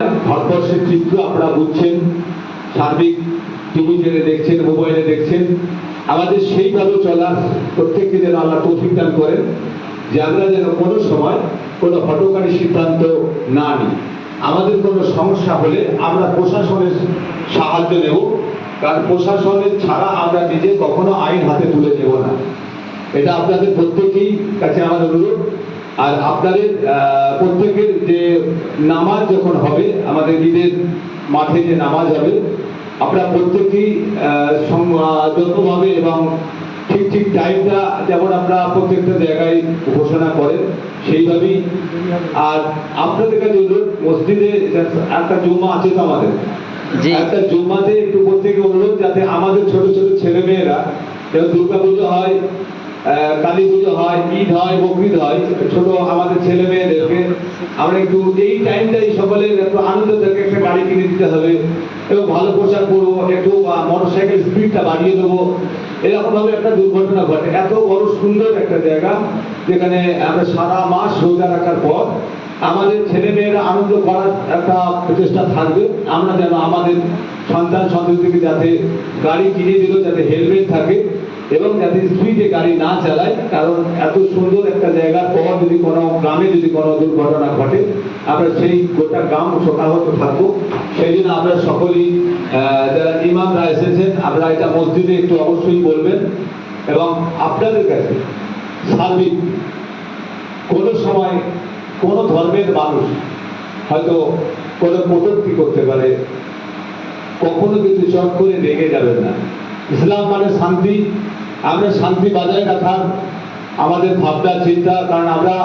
ভারতবর্ষের চিত্র আপনারা বুঝছেন, সার্বিক টিভি চ্যানেলে দেখছেন, মোবাইলে দেখছেন। আমাদের সেইভাবে চলার প্রত্যেককে যেন আল্লাহ তৌফিক দান করেন, যে আমরা যেন কোনো সময় কোনো হটকারী সিদ্ধান্ত না নিই। আমাদের কোনো সমস্যা হলে আমরা প্রশাসনের সাহায্য নেব, কারণ প্রশাসনের ছাড়া আমরা নিজে কখনো আইন হাতে তুলে নেব না। এটা আপনাদের প্রত্যেকেই কাছে আমার অনুরোধ। আর আপনাদের প্রত্যেকের যে নামাজ যখন হবে আমাদের ঈদের মাঠে যে নামাজ হবে আপনারা প্রত্যেকেই যত্নভাবে এবং ঠিক ঠিক টাইমটা যেমন আমরা প্রত্যেকটা জায়গায় ঘোষণা করেন সেইভাবেই আর আপনাদের কাছে অনুরোধ মসজিদে একটা জুম্মা আছে তো আমাদের। একটা জুম্মাতে একটু প্রত্যেকে অনুরোধ যাতে আমাদের ছোট ছোট ছেলে মেয়েরা যেমন দুর্গা পুজো হয় কালী পুজো হয়, ঈদ হয়, বকরিদ হয়। ছোট আমাদের ছেলে মেয়েদেরকে আমরা একটু এই টাইমটাই সকলের একটু আনন্দ থেকে একটা গাড়ি কিনে দিতে হবে এবং ভালো পোশাক পরবো, একটু মোটর সাইকেল স্পিডটা বাড়িয়ে দেবো। এরকম ভাবে একটা দুর্ঘটনা ঘটে। এত বড় সুন্দর একটা জায়গা যেখানে আমরা সারা মাস রোজা রাখার পর আমাদের ছেলে মেয়েরা আনন্দ করার একটা প্রচেষ্টা থাকবে। আমরা যেন আমাদের সন্তান সন্ততিকে যাতে গাড়ি কিনে দিল, যাতে হেলমেট থাকে। এবং যাতে স্পিডে গাড়ি না চালায়, কারণ এত সুন্দর একটা জায়গার পর যদি কোনো গ্রামে যদি কোনো দুর্ঘটনা ঘটে, আমরা সেই গোটা গ্রাম শোকাহত থাকব। সেই জন্য আমরা সকলেই যারা ইমামরা এসেছেন আমরা এটা মসজিদে একটু অবশ্যই বলবেন। এবং আপনাদের কাছে সার্বিক কোনো সময় কোনো ধর্মের মানুষ হয়তো কোনো কটূক্তি করতে পারে, কখনো কিন্তু চট করে রেগে যাবেন না। ইসলাম মানে শান্তি আমরা শান্তি বজায় রাখার আমাদের ভাবনা, চিন্তা, কারণ আমরা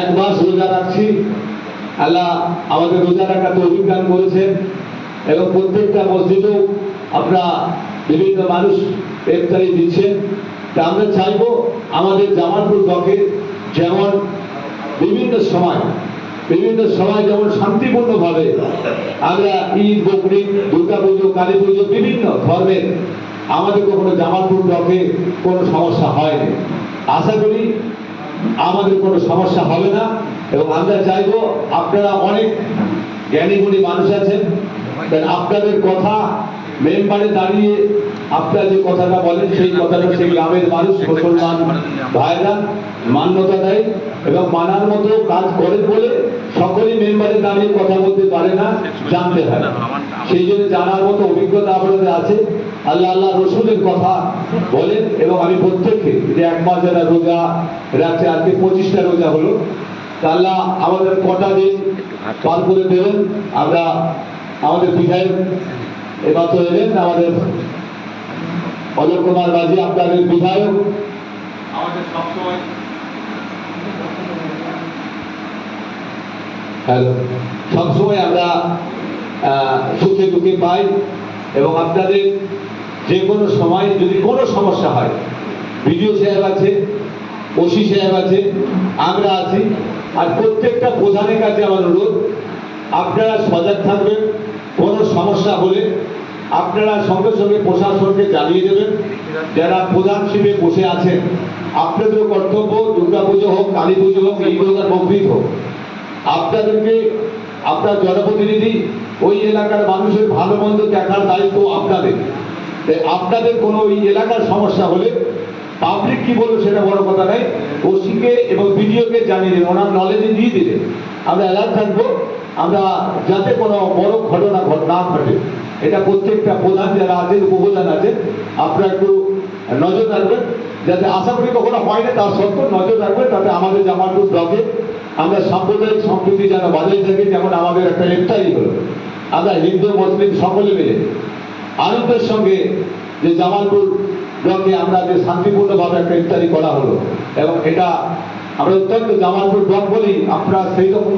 এক মাস রোজা রাখছি। আল্লাহ আমাদের রোজা রাখার তৌফিক দান করেছেন এবং প্রত্যেকটা মসজিদেও আপনারা বিভিন্ন মানুষ ইফতারি দিচ্ছেন। তা আমরা চাইব আমাদের জামালপুর ব্লকে যেমন বিভিন্ন সময় বিভিন্ন সময় যেমন শান্তিপূর্ণভাবে আমরা ঈদ, বকরিদ দুর্গা পুজো কালী পুজো বিভিন্ন ধর্মের আমাদের কখনো জামালপুর ব্লকে কোনো সমস্যা হয়নি আশা করি আমাদের কোনো সমস্যা হবে না এবং আমরা চাইব আপনারা অনেক জ্ঞানীগুণী মানুষ আছেন। আপনাদের কথা মেম্বারে দাঁড়িয়ে আপনারা যে কথাটা বলেন, সেই কথাটা সেই গ্রামের মানুষ, মুসলমান ভাইরা মান্যতা দেয় এবং মানার মতো কাজ করেন বলে সকলেই মেম্বারে দাঁড়িয়ে কথা বলতে পারে না, জানতে হয়। সেই জন্য জানার মতো অভিজ্ঞতা আপনাদের আছে। আল্লাহ আল্লাহ রসুলের কথা বলেন এবং আমি প্রত্যেককে যে এক মাস যারা রোজা রাখছে আজকে পঁচিশটা রোজা হলো আল্লাহ আমাদের কটা দিন পার করে দেবেন। আমরা আমাদের বিধায়ক এবার তো এলেন আমাদের অজয় কুমার মাঝি আপনাদের বিধায়ক। আমাদের সবসময় হ্যালো। সবসময় আমরা সুখে দুঃখে পাই এবং আপনাদের যে কোনো সময় যদি কোনো সমস্যা হয় বিডিও সাহেব আছে ওসি সাহেব আছে আমরা আছি। আর প্রত্যেকটা প্রধানের কাছে আমার অনুরোধ আপনারা সজাগ থাকবেন। সমস্যা হলে আপনারা সঙ্গে সঙ্গে প্রশাসনকে জানিয়ে দেবেন। যারা প্রধান শিবে বসে আছেন আপনাদের কর্তব্য দুর্গা পুজো হোক, কালী পুজো হোক ঈদ হোক আর হোক। আপনাদেরকে, আপনার জনপ্রতিনিধি, ওই এলাকার মানুষের ভালো মন্দ দেখার দায়িত্ব আপনাদের। আপনাদের কোনো ওই এলাকার সমস্যা হলে পাবলিক কি বলব সেটা বড় কথা নাই ওসিকে এবং বিডিওকে জানিয়ে দেবেন, ওনার নলেজে দিয়ে দিলে আমরা অ্যালার্ট থাকব। আমরা যাতে কোনো বড় ঘটনা ঘট- না ঘটে, এটা প্রত্যেকটা প্রধান যারা আছেন, উপপ্রধান আছেন, আপনারা একটু নজর রাখবেন, যাতে আশা করি কখনো হয় না, তার সত্ত্বেও নজর রাখবেন, তাতে আমাদের জামালপুর ব্লকে আমরা সাম্প্রদায়িক সম্প্রীতি যেন বজায় থাকে, যেমন আমাদের একটা ইফতারি হলো, আমরা হিন্দু, মুসলিম সকলে মিলে আনন্দের সঙ্গে যে জামালপুর ব্লকে আমরা যে শান্তিপূর্ণভাবে একটা ইফতারি করা হলো, এবং এটা আমরা অত্যন্ত জামালপুর ব্লক বলি আপনারা সেই রকম